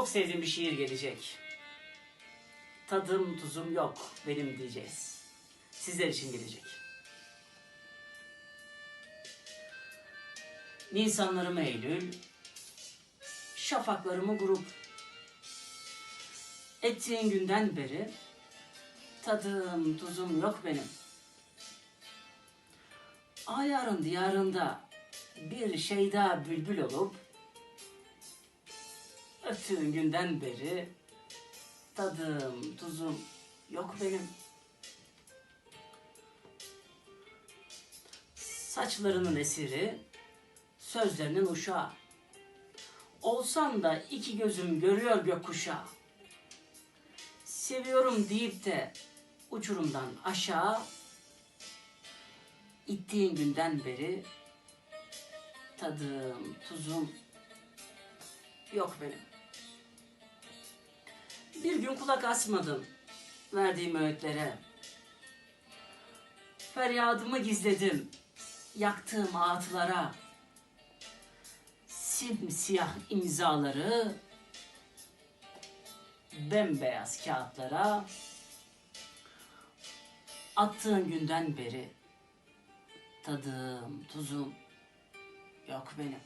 çok sevdiğim bir şiir gelecek. Tadım tuzum yok benim diyeceğiz. Sizler için gelecek. Nisanlarım Eylül, şafaklarımı grup. Ettiğin günden beri tadım tuzum yok benim. Ayarın diyarında bir şeyda bülbül olup öptüğün günden beri tadım tuzum yok benim. Saçlarının esiri, sözlerinin uşağı. Olsam da iki gözüm görüyor gökkuşağı. Seviyorum deyip de uçurumdan aşağı ittiğin günden beri tadım, tuzum yok benim. Bir gün kulak asmadım verdiğim öğütlere. Feryadımı gizledim yaktığım ağıtlara. Simsiyah imzaları bembeyaz kağıtlara attığın günden beri tadım, tuzum yok benim.